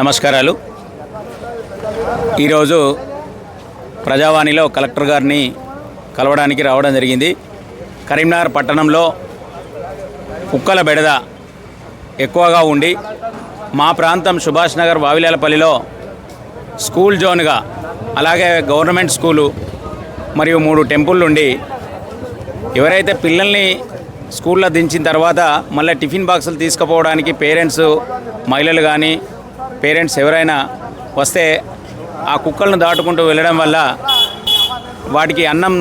నమస్కారాలు. ఈరోజు ప్రజావాణిలో కలెక్టర్ గారిని కలవడానికి రావడం జరిగింది. కరీంనగర్ పట్టణంలో కుక్కల బెడద ఎక్కువగా ఉండి మా ప్రాంతం సుభాష్ నగర్ వావిలేలపల్లిలో స్కూల్ జోన్గా అలాగే గవర్నమెంట్ స్కూలు మరియు మూడు టెంపుల్ ఉండి ఎవరైతే పిల్లల్ని స్కూల్లో దించిన తర్వాత మళ్ళీ టిఫిన్ బాక్సులు తీసుకుపోవడానికి పేరెంట్స్ మహిళలు కానీ పేరెంట్స్ ఎవరైనా వస్తే ఆ కుక్కలను దాటుకుంటూ వెళ్ళడం వల్ల వాటికి అన్నం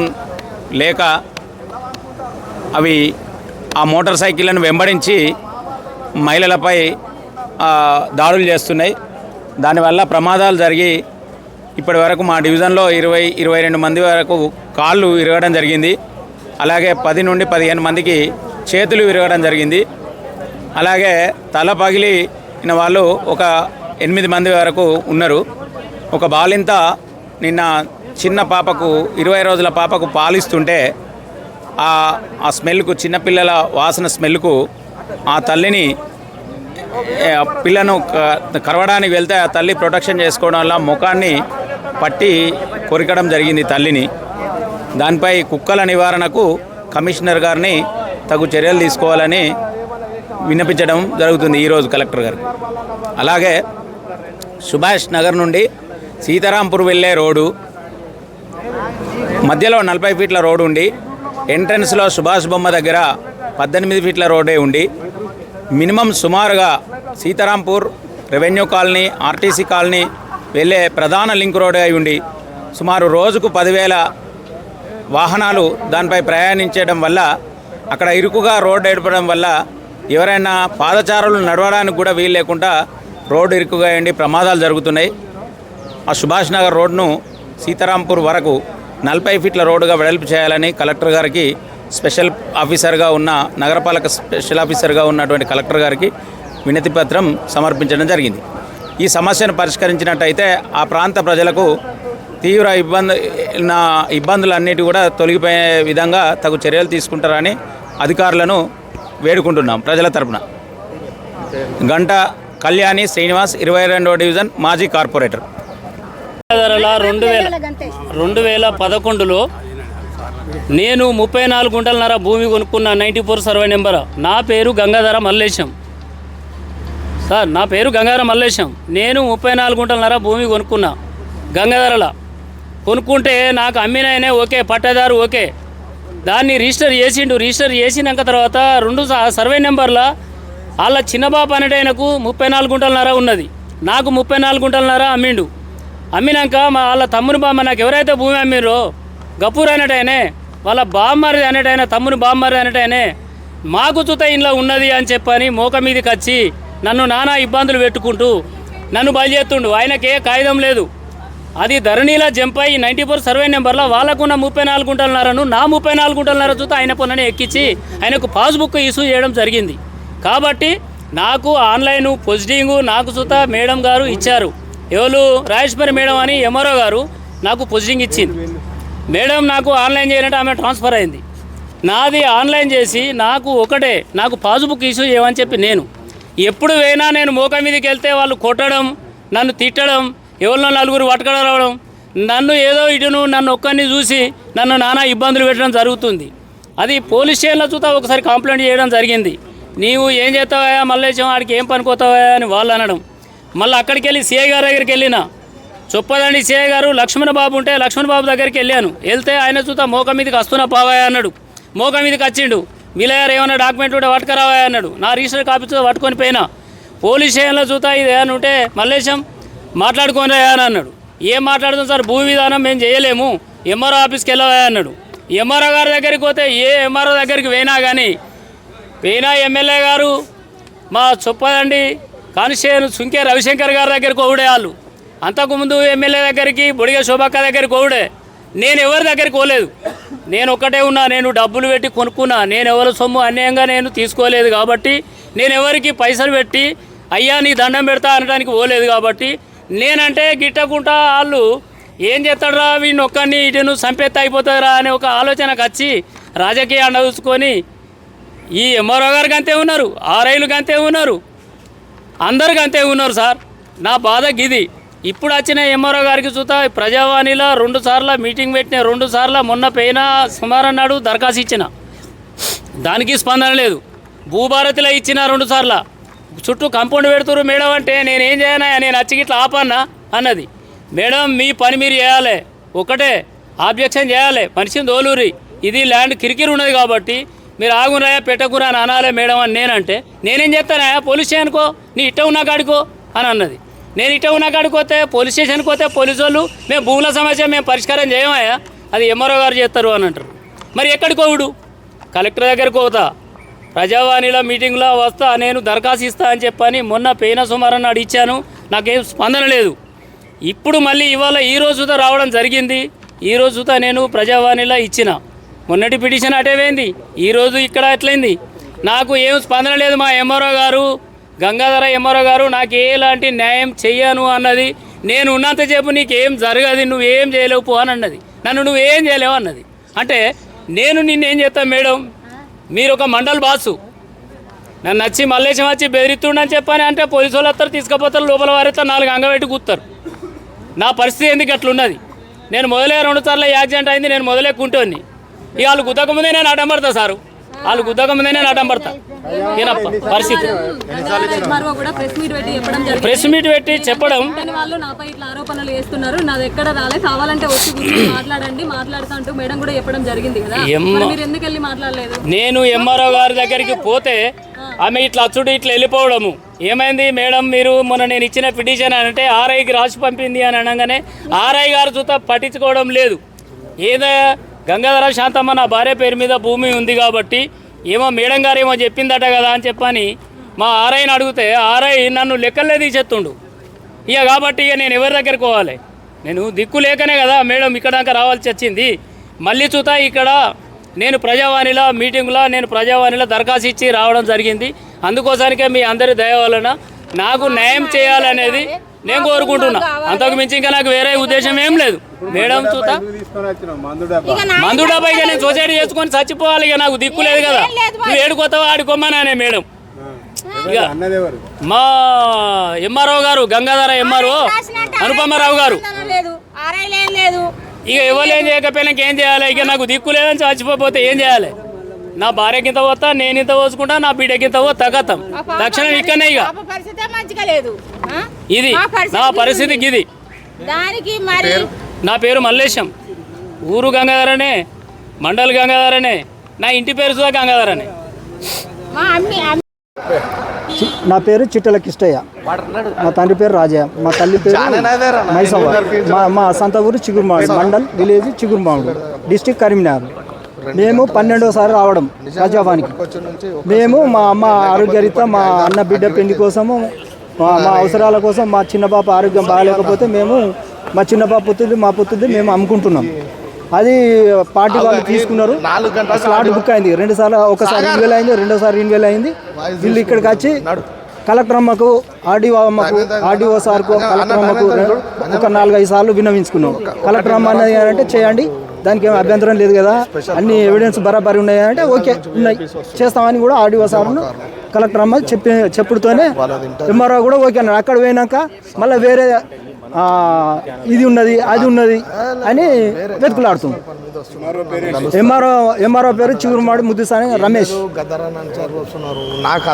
లేక అవి ఆ మోటార్ సైకిళ్ళను వెంబడించి మహిళలపై దాడులు చేస్తున్నాయి. దానివల్ల ప్రమాదాలు జరిగి ఇప్పటి వరకు మా డివిజన్లో ఇరవై ఇరవై రెండు మంది వరకు కాళ్ళు విరగడం జరిగింది. అలాగే పది నుండి పదిహేను మందికి చేతులు విరగడం జరిగింది. అలాగే తల పగిలిన వాళ్ళు ఒక ఎనిమిది మంది వరకు ఉన్నారు. ఒక బాలింత నిన్న చిన్న పాపకు ఇరవై రోజుల పాపకు పాలిస్తుంటే ఆ ఆ స్మెల్కు చిన్నపిల్లల వాసన స్మెల్కు ఆ తల్లిని పిల్లను క- కరవడానికి వెళ్తే ఆ తల్లి ప్రొటెక్షన్ చేసుకోవడం వల్ల ముఖాన్ని పట్టి కొరికడం జరిగింది తల్లిని. దానిపై కుక్కల నివారణకు కమిషనర్ గారిని తగు చర్యలు తీసుకోవాలని విన్నపించడం జరుగుతుంది ఈరోజు కలెక్టర్ గారికి అలాగే సుభాష్ నగర్ నుండి సీతారాంపూర్ వెళ్ళే రోడ్డు మధ్యలో నలభై ఫీట్ల రోడ్డు ఉండి ఎంట్రన్స్లో సుభాష్ బొమ్మ దగ్గర పద్దెనిమిది ఫీట్ల రోడ్డే ఉండి మినిమం సుమారుగా Sitarampur revenue colony RTC colony వెళ్ళే ప్రధాన లింక్ రోడ్ అయి ఉండి సుమారు రోజుకు పదివేల వాహనాలు దానిపై ప్రయాణించడం వల్ల అక్కడ ఇరుకుగా రోడ్డు ఏర్పడడం వల్ల ఎవరైనా పాదచారులు నడవడానికి కూడా వీలు లేకుండా రోడ్డు ఇరుకుగా ఉండి ప్రమాదాలు జరుగుతున్నాయి. ఆ సుభాష్ నగర్ రోడ్ను సీతారాంపూర్ వరకు నలభై ఫీట్ల రోడ్డుగా వెడల్పు చేయాలని కలెక్టర్ గారికి స్పెషల్ ఆఫీసర్గా ఉన్న నగరపాలక స్పెషల్ ఆఫీసర్గా ఉన్నటువంటి కలెక్టర్ గారికి వినతి పత్రం సమర్పించడం జరిగింది. ఈ సమస్యను పరిష్కరించినట్టయితే ఆ ప్రాంత ప్రజలకు తీవ్ర ఇబ్బంది నా ఇబ్బందులన్నిటి కూడా తొలగిపోయే విధంగా తగు చర్యలు తీసుకుంటారని అధికారులను వేడుకుంటున్నాం ప్రజల తరపున. గంట కళ్యాణి శ్రీనివాస్ ఇరవై రెండవ డివిజన్ మాజీ కార్పొరేటర్. ధరల రెండు వేల రెండు వేల పదకొండులో నేను ముప్పై నాలుగు గుంటలన్నర భూమి కొనుక్కున్న నైంటీ ఫోర్ సర్వే నెంబర్. నా పేరు గంగాధర మల్లేశం. సార్ నా పేరు గంగాధర మల్లేశం. నేను ముప్పై నాలుగు గుంటలన్నర భూమి కొనుక్కున్నా. గంగాధరల కొనుక్కుంటే నాకు అమ్మినాయనే ఓకే పట్టదారు ఓకే. దాన్ని రిజిస్టర్ చేసిండు. రిజిస్టర్ చేసినాక తర్వాత రెండు స- సర్వే నెంబర్ల వాళ్ళ చిన్నబాబు అనేటైనకు ముప్పై నాలుగు గుంటలన్నర ఉన్నది. నాకు ముప్పై నాలుగు గుంటలన్నర అమ్మిండు. అమ్మినాక మా వాళ్ళ తమ్ముని బామ్మ నాకు ఎవరైతే భూమి అమ్మిరో గపూర్ అనేటైనే వాళ్ళ బామ్మరిది అనేటైనా తమ్ముని బామ్మరిది అనేటైనే మాకు తుత ఇంట్లో ఉన్నది అని చెప్పని మోక మీదకి వచ్చి నన్ను నానా ఇబ్బందులు పెట్టుకుంటూ నన్ను బయలుదేరుతుండు ఆయనకే కాగితం లేదు. అది ధరణిలా జంప్ అయ్యి నైంటీ ఫోర్ సర్వే నెంబర్లో వాళ్ళకున్న ముప్పై నాలుగు గుంటలన్నరను నా ముప్పై నాలుగు గుంటలన్నర చూత ఆయన పొన్నని ఎక్కించి ఆయనకు పాస్బుక్ ఇష్యూ చేయడం జరిగింది. కాబట్టి నాకు ఆన్లైన్ పొజిటింగ్ నాకు చూత మేడం గారు ఇచ్చారు. ఎవరు? రాజేశ్వరి మేడం అని ఎంఆర్ఓ గారు నాకు పొజిటింగ్ ఇచ్చింది. మేడం నాకు ఆన్లైన్ చేయాలంటే ఆమె ట్రాన్స్ఫర్ అయింది. నాది ఆన్లైన్ చేసి నాకు ఒకటే నాకు పాస్బుక్ ఇష్యూ చేయమని చెప్పి నేను. ఎప్పుడు పోయినా నేను మోక మీదకి వెళ్తే వాళ్ళు కొట్టడం నన్ను తిట్టడం ఎవరినో నలుగురు పట్టుకడం రావడం. నన్ను ఏదో ఇటును నన్ను ఒక్కరిని చూసి నన్ను నానా ఇబ్బందులు పెట్టడం జరుగుతుంది. అది పోలీస్ స్టేషన్లో చూతా ఒకసారి కంప్లైంట్ చేయడం జరిగింది. నీవు ఏం చేస్తావా మల్లేశం ఆడికి ఏం పనిపోతావా అని వాళ్ళు అనడం. మళ్ళీ అక్కడికి వెళ్ళి సిఐ గారి దగ్గరికి వెళ్ళినా. చొప్పదండి సిఐ గారు లక్ష్మణ బాబు ఉంటే లక్ష్మణ బాబు దగ్గరికి వెళ్ళాను. వెళ్తే ఆయన చూతా మోక మీదకి వస్తున్నా పావాయా అన్నాడు. మోక మీదకి వచ్చిండు. వీలయ్యారు ఏమైనా డాక్యుమెంట్ ఉంటే పట్టుకరావా అన్నాడు. నా రిజిస్టర్ కాపీ చూస్తే పట్టుకొని పోయినా. పోలీస్ స్టేషన్లో చూతా ఇది అని ఉంటే మల్లేశం మాట్లాడుకొని రా అన్నాడు. ఏం మాట్లాడుతాం సార్? భూ విధానం మేము చేయలేము. ఎంఆర్ఓ ఆఫీస్కి వెళ్ళవా అన్నాడు. ఎంఆర్ఓ గారి దగ్గరికి పోతే ఏ ఎంఆర్ఓ దగ్గరికి పోయినా కానీ పోయినా ఎమ్మెల్యే గారు మా చొప్పదండి కానిస్టేబుల్ సుంకే రవిశంకర్ గారి దగ్గరికి ఒకడే వాళ్ళు. అంతకుముందు ఎమ్మెల్యే దగ్గరికి బొడిగ శోభక్క దగ్గరికి ఒకడే నేను ఎవరి దగ్గరికి పోలేదు. నేను ఒక్కటే ఉన్నా. నేను డబ్బులు పెట్టి కొనుక్కున్నా. నేను ఎవరి సొమ్ము అన్యాయంగా నేను తీసుకోలేదు కాబట్టి నేను ఎవరికి పైసలు పెట్టి అయ్యా నీ దండం పెడతా అనడానికి పోలేదు కాబట్టి నేనంటే గిట్టకుంటా వాళ్ళు ఏం చేస్తాడురా వీడిని ఒక్కడిని ఇటును సంపెత్త అయిపోతుందిరా అనే ఒక ఆలోచనకు వచ్చి రాజకీయ అండ చూసుకొని ఈ ఎంఆర్ఓ గారికి అంతే ఉన్నారు ఆర్ఐలకు అంతే ఉన్నారు అందరికి అంతే ఉన్నారు సార్. నా బాధ గిది ఇప్పుడు వచ్చిన ఎంఆర్ఓ గారికి చూత ప్రజావాణిలో రెండు సార్ల మీటింగ్ పెట్టిన రెండు సార్లు మొన్న పోయిన సుమారు నాడు దరఖాస్తు ఇచ్చిన. దానికి స్పందన లేదు. భూభారతిలో ఇచ్చిన రెండు సార్లు. చుట్టూ కంపౌండ్ పెడుతురు మేడం అంటే నేనేం చేయనా? నేను వచ్చి ఇట్లా ఆపన్నా అన్నది. మేడం మీ పని మీరు చేయాలి. ఒకటే ఆబ్జెక్షన్ చేయాలి. మనిషిని దోలూరి ఇది ల్యాండ్ కిరికిరి ఉన్నది కాబట్టి మీరు ఆగురాయా పెట్టకురా అని అనాలే మేడం అని నేనంటే నేనేం చెప్తానా పోలీస్ స్టేషన్కో నీ ఇట్ట ఉన్నా కాడుకో? అని అన్నది. నేను ఇట్ట ఉన్నా కాడికి పోతే పోలీస్ స్టేషన్కి పోతే పోలీసు వాళ్ళు మేము భూముల సమస్య మేము పరిష్కారం చేయమయ్యా? అది ఎంఆర్ఓ గారు చేస్తారు అని అంటారు. మరి ఎక్కడికోవుడు కలెక్టర్ దగ్గరికి పోతా. ప్రజావాణిలో మీటింగ్లో వస్తా నేను దరఖాస్తు ఇస్తా అని చెప్పని మొన్న పేన సుమారని నాడు ఇచ్చాను. నాకేం స్పందన లేదు. ఇప్పుడు మళ్ళీ ఇవాళ ఈ రోజుతో రావడం జరిగింది. ఈ రోజుతో నేను ప్రజావాణిలో ఇచ్చిన. మొన్నటి పిటిషన్ అటేవేంది. ఈరోజు ఇక్కడ ఎట్లయింది? నాకు ఏం స్పందన లేదు మా ఎంఆర్ఓ గారు గంగాధర ఎంఆర్ఓ గారు నాకు ఎలాంటి న్యాయం చెయ్యను అన్నది. నేను ఉన్నంతసేపు నీకు ఏం జరగదు నువ్వేం చేయలేవు పో అని అన్నది. నన్ను నువ్వేం చేయలేవు అన్నది. అంటే నేను నిన్నేం చేస్తాను మేడం? మీరు ఒక మండల్ బాసు. నన్ను వచ్చి మల్లేశం వచ్చి బెదిరిస్తుండని చెప్పని అంటే పోలీసు వాళ్ళు వస్తారు తీసుకుపోతారు లోపల వారితో నాలుగు అంగబెట్టి కూతారు నా పరిస్థితి ఎందుకు అట్లున్నది? నేను మొదలే రెండు సార్లు యాక్సిడెంట్ అయింది నేను మొదలే కుంటోని ఇవాళ కుదకముందే నేను అడ్డం పడతా సారు. వాళ్ళు గుద్దక ముందే నేను అడ్డం పడతా. ఈయన ప- పరిస్థితి. ప్రెస్ మీట్ పెట్టి చెప్పడం. వాళ్ళు నాపై ఇట్లా ఆరోపణలు చేస్తున్నారు. నాది ఎక్కడ రాలే. కావాలంటే వచ్చి మాట్లాడండి మాట్లాడుతా అంటూ మేడం కూడా చెప్పడం జరిగింది కదా. మరి ఎందుకు వెళ్ళి మాట్లాడలేదు? నేను ఎంఆర్ఓ గారి దగ్గరికి పోతే ఆమె ఇట్లా అచ్చుడు ఇట్లా వెళ్ళిపోవడము. ఏమైంది? మేడం మీరు మొన్న నేను ఇచ్చిన పిటిషన్ అని అంటే ఆర్ఐకి రాసి పంపింది అని అనగానే ఆర్ఐ గారు చూత పట్టించుకోవడం లేదు. ఏదో గంగాధర శాంతమ్మ నా భార్య పేరు మీద భూమి ఉంది కాబట్టి ఏమో మేడం గారు ఏమో చెప్పిందట కదా అని చెప్పని మా ఆర్ఐని అడిగితే ఆర్ఐ నన్ను లెక్కలే తీసేస్తుండు. ఇక కాబట్టి ఇక నేను ఎవరి దగ్గరికి పోవాలి? నేను దిక్కు లేకనే కదా మేడం ఇక్కడ దాకా రావాల్సి వచ్చింది. మళ్ళీ చూతా ఇక్కడ నేను ప్రజావాణిలో మీటింగ్లో నేను ప్రజావాణిలో దరఖాస్తు ఇచ్చి రావడం జరిగింది. అందుకోసానికే మీ అందరి దయ వలన నాకు న్యాయం చేయాలనేది నేను కోరుకుంటున్నా. అంతకు మించి ఇంకా నాకు వేరే ఉద్దేశం ఏం లేదు. మేడం చూతా మందు డబ్బా మందు డబ్బా ఇక నేను సొసైటీ చేసుకొని చచ్చిపోవాలి ఇక నాకు దిక్కు లేదు కదా. నువ్వు ఏడుకోతావా ఆడుకోమనే మేడం. మా ఎంఆర్ఓ గారు గంగాధర ఎంఆర్ఓ అనుపమారావు గారు. ఇక ఎవరు ఏం చేయకపోయినా ఏం చేయాలి? ఇక నాకు దిక్కు లేదని చచ్చిపోతే ఏం చేయాలి? నా భార్య కింద పోతా నేను ఇంత పోసుకుంటా నా బిడ్డ కింద పోతా కథం. తక్షణం ఇక్కడనే ఇక. పాప పరిస్థితి మంచిగా లేదు. ఆ? ఇది. నా పరిస్థితి గిది దానికి మరి నా పేరు మల్లేశం. ఊరు గంగాధరనే మండల్ గంగాధరనే నా ఇంటి పేరు సుధా గంగాధరనే. నా పేరు చిట్టల కిష్టయ్య. మా తండ్రి పేరు రాజయ్య. మా తల్లి పేరు మైసవ్వ మా మా సొంత ఊరు చిగురుమాడు మండల్ విలేజ్ చిగురుమాడు డిస్టిక్ కరీంనగర్. మేము పన్నెండోసారి రావడం ప్రజావానికి మేము మా అమ్మ ఆరోగ్యరీత్యా మా అన్న బిడ్డ పెళ్ళి కోసము మా అవసరాల కోసం మా చిన్న పాప ఆరోగ్యం బాగాలేకపోతే మేము మా చిన్న పాప పుత్రుది మా పుత్రుది మేము అమ్ముకుంటున్నాం. అది పార్టీ వాళ్ళు తీసుకున్నారు. స్లాట్ బుక్ అయింది. రెండు సార్లు ఒకసారి ఇన్వేల్ అయింది రెండోసారి ఇన్వేల్ అయింది. వీళ్ళు ఇక్కడికి వచ్చి కలెక్టర్ అమ్మకు ఆర్డీఓ అమ్మకు ఆర్డీఓ సార్కు కలెక్టర్ అమ్మకు ఒక నాలుగైదు సార్లు విన్నవించుకున్నాం. కలెక్టర్ అమ్మ అన్నది అంటే చేయండి. దానికి ఏం అభ్యంతరం లేదు కదా. అన్ని ఎవిడెన్స్ బరాబరి ఉన్నాయి అంటే ఓకే. ఉన్నాయి. చేస్తామని కూడా ఆర్డీఓ సార్ను కలెక్టర్ అమ్మ చెప్పి చెప్పుడుతోనే ఎంఆర్ఓ కూడా ఓకే అన్నాడు. అక్కడ పోయినాక మళ్ళీ వేరే ఆ, ఇది ఉన్నది అది ఉన్నది అని వెతుకులాడుతుంది. ఎంఆర్ఓ ఎంఆర్ఓ పేరు చిగురుమాడి ముద్దుసాని రమేష్.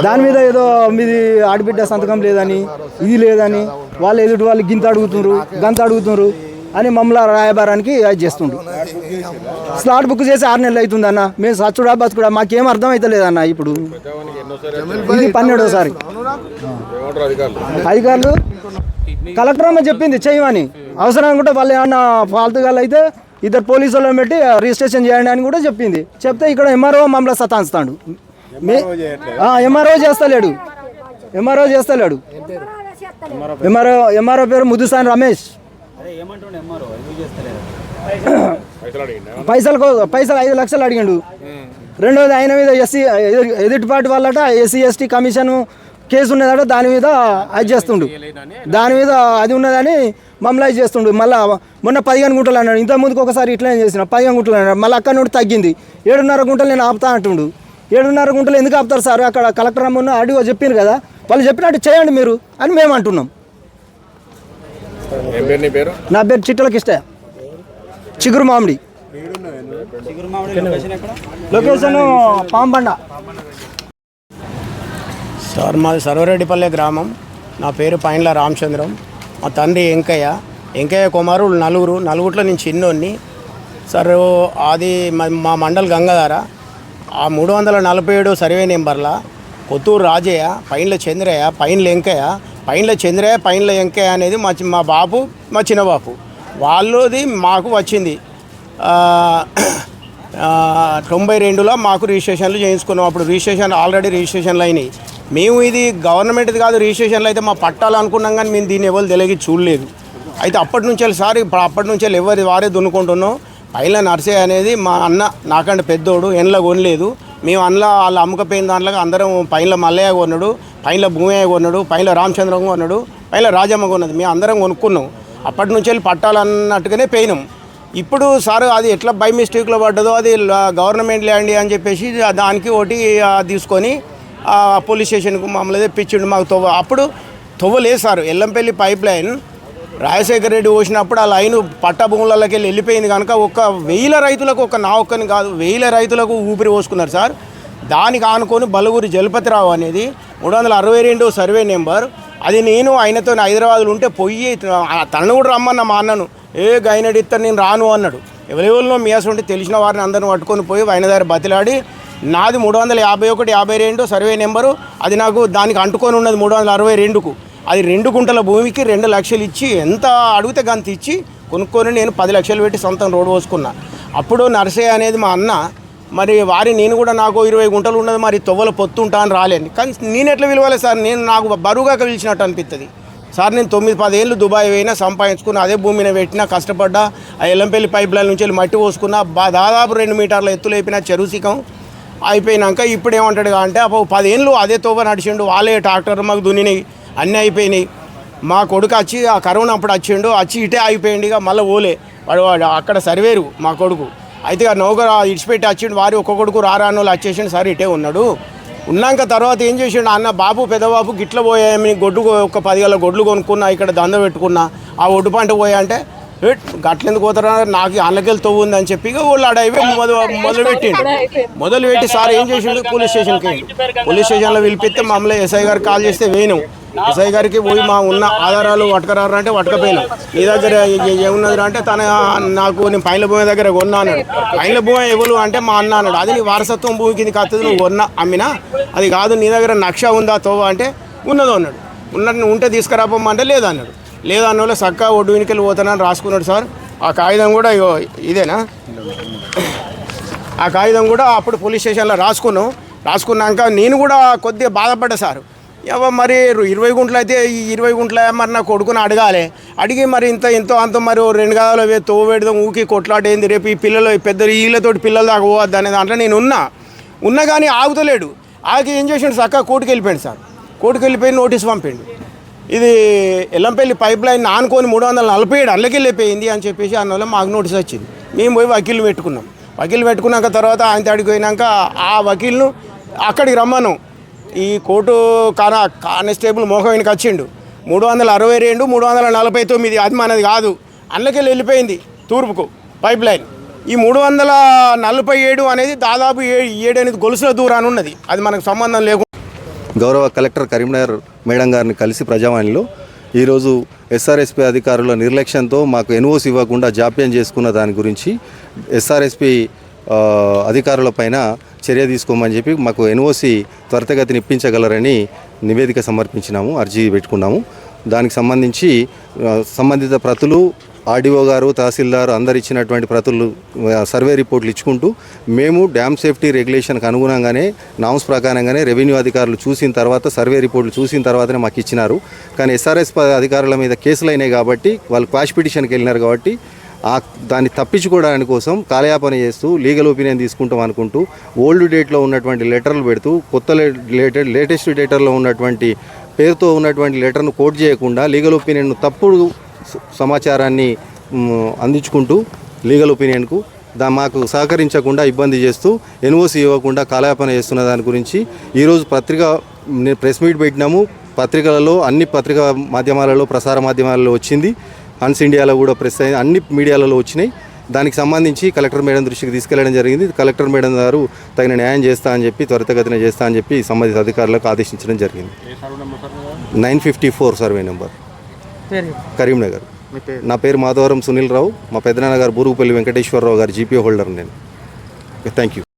దాని మీద ఏదో మీది ఆడబిడ్డ సంతకం లేదని ఇది లేదని వాళ్ళు ఎదుటి వాళ్ళు గింత అడుగుతున్నారు గంత అడుగుతున్నారు. అని మమ్మల్ని రాయబారానికి అది చేస్తుండ్రు. స్లాట్ బుక్ చేసి ఆరు నెలలు అవుతుంది అన్న. మేము సచ్చుడా బతుకుడా మాకేం అర్థం అవుతలేదన్న ఇప్పుడు. ఇది పన్నెండోసారి. అధికారులు కలెక్టర్ అమ్మ చెప్పింది చేయమని. అవసరం అనుకుంటే వాళ్ళు ఏమన్నా ఫాల్తుగాళ్ళు అయితే ఇద్దరు పోలీసు వాళ్ళని పెట్టి రిజిస్ట్రేషన్ చేయండి అని కూడా చెప్పింది. చెప్తే ఇక్కడ ఎంఆర్ఓ మమ్మల్ని సతాంచుతాడు ఎంఆర్ఓ చేస్తలేడు. ఎంఆర్ఓ చేస్తలేడు. ఎంఆర్ఓ ఎంఆర్ఓ పేరు ముదుసాని రమేష్. పైసలు కో- పైసలు ఐదు లక్షలు అడిగిండు. రెండోది ఆయన మీద ఎస్సీ ఎదుటి పార్టీ వాళ్ళట ఎస్సీ ఎస్టీ కమిషన్ కేసు ఉన్నదట దాని మీద అది చేస్తుండు. దాని మీద అది ఉన్నదని మమ్మల్ని అది చేస్తుండు. మళ్ళీ మొన్న పదిహేను గుంటలు అన్నాడు. ఇంత ముందుకు ఒకసారి ఇట్లనే చేసిన. పదిహేను గుంటలు అన్నాడు. మళ్ళీ అక్కడ నుండి తగ్గింది. ఏడున్నర గుంటలు నేను ఆపుతా అంటుండు. ఏడున్నర గుంటలు ఎందుకు ఆపుతారు సార్? అక్కడ కలెక్టర్ అమ్మ అడిగో చెప్పింది కదా. వాళ్ళు చెప్పినట్టు చేయండి మీరు అని మేము అంటున్నాం. నీ పేరు? నా పేరు చిట్టలకి ఇష్ట చిగురు మామిడి. లొకేషన్ పాంబండ సార్ మాది సర్వరెడ్డిపల్లె గ్రామం. నా పేరు పైన్ల రామచంద్రం. మా తండ్రి వెంకయ్య. వెంకయ్య కుమారులు నలుగురు నలుగురిలో నేను చిన్నోన్ని సార్ అది మ- మా మండల్ గంగాధార. ఆ మూడు వందల నలభై ఏడు సర్వే నెంబర్ల కొత్తూరు రాజయ్య పైన్ల చంద్రయ్య పైన్ల వెంకయ్య పైన్ల చంద్రయ్య పైన్ల వెంకయ్య అనేది మా మా బాపు మా చిన్న బాపు వాళ్ళది మాకు వచ్చింది. తొంభై రెండులో మాకు రిజిస్ట్రేషన్లు చేయించుకున్నాం. అప్పుడు రిజిస్ట్రేషన్ ఆల్రెడీ రిజిస్ట్రేషన్లు అయినాయి. మేము ఇది గవర్నమెంట్ది కాదు రిజిస్ట్రేషన్లు అయితే మా పట్టాలు అనుకున్నాం కానీ మేము దీన్ని ఎవరు తెలిగి చూడలేదు. అయితే అప్పటి నుంచి సార్ ఇప్పుడు అప్పటి నుంచి ఎవరి వారే దున్నుకుంటున్నాం. పైన నర్సే అనేది మా అన్న నాకంటే పెద్దోడు ఎండ్ల కొనలేదు. మేము అందులో వాళ్ళు అమ్మకపోయిన దాంట్లో అందరం పైన మల్లయ్య కొన్నాడు. పైన భూమయ్య కొన్నాడు పైన రామచంద్రం కొన్నాడు పైన రాజమ్మ కొన్నది. మేము అందరం కొనుక్కున్నాం. అప్పటి నుంచి వెళ్ళి పట్టాలన్నట్టుగానే పోయినాం. ఇప్పుడు సార్ అది ఎట్లా బై మిస్టేక్లో పడ్డదో అది గవర్నమెంట్ ల్యాండ్ అని చెప్పేసి దానికి ఒకటి తీసుకొని పోలీస్ స్టేషన్కు మమ్మల్ని తెప్పించిండు మాకు తొవ్వ. అప్పుడు తొవ్వలేదు sir. Yellampalli pipe line Rajasekhara Reddy పోసినప్పుడు ఆ లైన్ పట్ట భూములలోకి వెళ్ళి వెళ్ళిపోయింది కనుక ఒక వేల రైతులకు ఒక నా ఒక్కని కాదు వేల రైతులకు ఊపిరి పోసుకున్నారు సార్. దానికి ఆనుకొని బలుగురి జలపతిరావు అనేది మూడు వందల అరవై రెండు సర్వే నెంబర్. అది నేను ఆయనతో హైదరాబాద్లో ఉంటే పొయ్యి తనను కూడా రమ్మన్న మా అన్నను. ఏ గైనడి ఇస్తాను నేను రాను అన్నాడు. ఎవరెవరినో మీయాస్ ఉంటే తెలిసిన వారిని అందరిని పట్టుకొని పోయి ఆయన దగ్గర బతిలాడి నాది మూడు వందల యాభై ఒకటి యాభై రెండు సర్వే నెంబరు. అది నాకు దానికి అంటుకొని ఉన్నది మూడు వందల అరవై రెండుకు. అది రెండు గుంటల భూమికి రెండు లక్షలు ఇచ్చి ఎంత అడిగితే గంత ఇచ్చి కొనుక్కొని నేను పది లక్షలు పెట్టి సొంతం రోడ్డు పోసుకున్నా. అప్పుడు నర్సయ్య అనేది మా అన్న మరి వారి నేను కూడా నాకు ఇరవై గుంటలు ఉన్నది మరి తొవ్వల పొత్తుంటా అని రాలేను. కానీ నేను ఎట్లా పిలవాలి సార్? నేను నాకు బరువుగా పిలిచినట్టు అనిపిస్తుంది సార్ నేను తొమ్మిది పదేళ్ళు దుబాయ్ పోయినా సంపాదించుకున్నా అదే భూమిని పెట్టినా కష్టపడ్డా ఆ ఎల్లంపల్లి పైప్ లైన్ నుంచి వెళ్ళి మట్టి పోసుకున్నా దాదాపు రెండు మీటర్ల ఎత్తులు అయిపోయినా చెరువు సికం అయిపోయినాక ఇప్పుడు ఏమంటాడు అంటే అప్పుడు పదేళ్ళు అదే తోవ నడిచిండు వాళ్ళే ట్రాక్టర్ మాకు దున్నినాయి అన్నీ అయిపోయినాయి. మా కొడుకు వచ్చి ఆ కరోనా అప్పుడు వచ్చిండు వచ్చి ఇటే అయిపోయింది ఇక మళ్ళీ ఓలే వాడు వాడు అక్కడ సర్వేరు మా కొడుకు. అయితే ఆ నౌకరు ఇడిచిపెట్టి వచ్చిండు వారి ఒక్క కొడుకు రారా అని వాళ్ళు వచ్చేసిండు సార్ ఇటే ఉన్నాడు. ఉన్నాక తర్వాత ఏం చేసిండు? అన్న బాబు పెద్దబాబు గిట్ల పోయాయని గొడ్డు ఒక పది గల గొడ్లు కొనుక్కున్నా ఇక్కడ దంద పెట్టుకున్నా ఆ ఒడ్డు పంట పోయా అంటే గట్లెందుకు పోతారా? నాకు అన్నకెళ్ళి తవ్వు ఉందని చెప్పి ఇక వాళ్ళు అడవి మొదలు మొదలు పెట్టిండు. మొదలు పెట్టి సార్ ఏం చేసిండు? పోలీస్ స్టేషన్కి పోలీస్ స్టేషన్లో పిలిపిస్తే మమ్మల్ని ఎస్ఐ గారు కాల్ చేస్తే వేయను. ఎస్ఐ గారికి పోయి మా ఉన్న ఆధారాలు పట్టుకరారా అంటే పట్టుకపోయినాం. నీ దగ్గర ఏమున్నది అంటే తన నాకు నేను పైన భూమి దగ్గర కొన్నా అన్నాడు. భూమి ఎవరు అంటే మా అన్న అన్నాడు. అది నీ వారసత్వం భూమి కింద వస్తుంది నువ్వు కొన్నా అమ్మినా? అది కాదు నీ దగ్గర నక్ష ఉందా తోవ అంటే ఉన్నదో అన్నాడు. ఉన్నట్టు ఉంటే తీసుకురాపమ్మంటే లేదన్నాడు అన్నాడు. అన్న వాళ్ళు చక్కగా ఒడ్డు వెనుకలు పోతానని రాసుకున్నాడు సార్. ఆ కాగితం కూడా ఇగో ఇదేనా? ఆ కాగితం కూడా అప్పుడు పోలీస్ స్టేషన్లో రాసుకున్నాం. రాసుకున్నాక నేను కూడా కొద్దిగా బాధపడ్డా సార్. ఏవో మరి ఇరవై గుంటలు అయితే ఈ ఇరవై గుంటలు మరి నా కొడుకుని అడగాలి. అడిగి మరి ఇంత ఎంతో అంత మరి ఓ రెండు గదాలు వే తో పెడదాం ఊకి కొట్లాటేంది రేపు ఈ పిల్లలు పెద్ద వీళ్ళతోటి పిల్లల దాకా పోవద్దు అనే దాంట్లో నేను ఉన్నా. ఉన్నా కానీ ఆగుతలేడు. ఆగి ఏం చేసిండు? చక్కగా కోర్టుకు వెళ్ళిపోయాడు సార్. కోర్టుకు వెళ్ళిపోయి నోటీస్ పంపిండు. ఇది ఎల్లంపల్లి పైప్ లైన్ ఆనుకొని మూడు వందల నలభై ఏడు అల్లకెళ్ళిపోయింది అని చెప్పేసి అందువల్ల మాకు నోటీస్ వచ్చింది. మేము పోయి వకీలు పెట్టుకున్నాం. వకీలు పెట్టుకున్నాక తర్వాత ఆయన తాడికి ఆ వకీల్ను అక్కడికి రమ్మను. ఈ కోర్టు కాన కానిస్టేబుల్ మోహమైనకి వచ్చిండు. మూడు వందల అరవై రెండు మూడు వందల నలభై తొమ్మిది అది మనది కాదు. అందులోకి వెళ్ళిపోయింది తూర్పుకు పైప్ లైన్. ఈ మూడు వందల నలభై ఏడు అనేది దాదాపు ఏ ఏడెనిమిది గొలుసుల దూరాన్ని ఉన్నది. అది మనకు సంబంధం లేకుండా గౌరవ కలెక్టర్ కరీంనగర్ మేడం గారిని కలిసి ప్రజావాణిలో ఈరోజు ఎస్ఆర్ఎస్పి అధికారుల నిర్లక్ష్యంతో మాకు ఎన్ఓసి ఇవ్వకుండా జాప్యం చేసుకున్న దాని గురించి ఎస్ఆర్ఎస్పి అధికారులపైన చర్య తీసుకోమని చెప్పి మాకు ఎన్ఓసి త్వరితగతిని ఇప్పించగలరని నివేదిక సమర్పించినాము అర్జీ పెట్టుకున్నాము. దానికి సంబంధించి సంబంధిత ప్రతులు ఆర్డీఓ గారు తహసీల్దార్ అందరు ఇచ్చినటువంటి ప్రతులు సర్వే రిపోర్ట్లు ఇచ్చుకుంటూ మేము డ్యామ్ సేఫ్టీ రెగ్యులేషన్కి అనుగుణంగానే నామ్స్ ప్రకారంగానే రెవెన్యూ అధికారులు చూసిన తర్వాత సర్వే రిపోర్ట్లు చూసిన తర్వాతనే మాకు ఇచ్చినారు. కానీ ఎస్ఆర్ఎస్ అధికారుల మీద కేసులు అయినాయి కాబట్టి వాళ్ళు క్వాష్ పిటిషన్కి వెళ్ళినారు కాబట్టి ఆ దాన్ని తప్పించుకోవడానికి కోసం కాలయాపన చేస్తూ లీగల్ ఒపీనియన్ తీసుకుంటాం అనుకుంటూ ఓల్డ్ డేట్లో ఉన్నటువంటి లెటర్లు పెడుతూ కొత్త లేటెడ్ లేటెస్ట్ డేటర్లో ఉన్నటువంటి పేరుతో ఉన్నటువంటి లెటర్ను కోట్ చేయకుండా లీగల్ ఒపీనియన్ను తప్పుడు సమాచారాన్ని అందించుకుంటూ లీగల్ ఒపీనియన్కు దా మాకు సహకరించకుండా ఇబ్బంది చేస్తూ ఎన్ఓసి ఇవ్వకుండా కాలయాపన చేస్తున్న దాని గురించి ఈరోజు పత్రిక నేను ప్రెస్ మీట్ పెట్టినాము. పత్రికలలో అన్ని పత్రికా మాధ్యమాలలో ప్రసార మాధ్యమాలలో వచ్చింది. హన్స్ ఇండియాలో కూడా ప్రెస్ అయింది అన్ని మీడియాలలో వచ్చినాయి. దానికి సంబంధించి కలెక్టర్ మేడం దృష్టికి తీసుకెళ్ళడం జరిగింది. కలెక్టర్ మేడం గారు తగిన న్యాయం చేస్తా అని చెప్పి త్వరితగతిన చేస్తా అని చెప్పి సంబంధిత అధికారులకు ఆదేశించడం జరిగింది. Nine fifty four survey number. Karimnagar. నా పేరు మాధవరం సునీల్ రావు. మా పెద్దనాన్న గారు బూరుగుపల్లి వెంకటేశ్వరరావు గారు జీపీ హోల్డర్ నేను. Thank you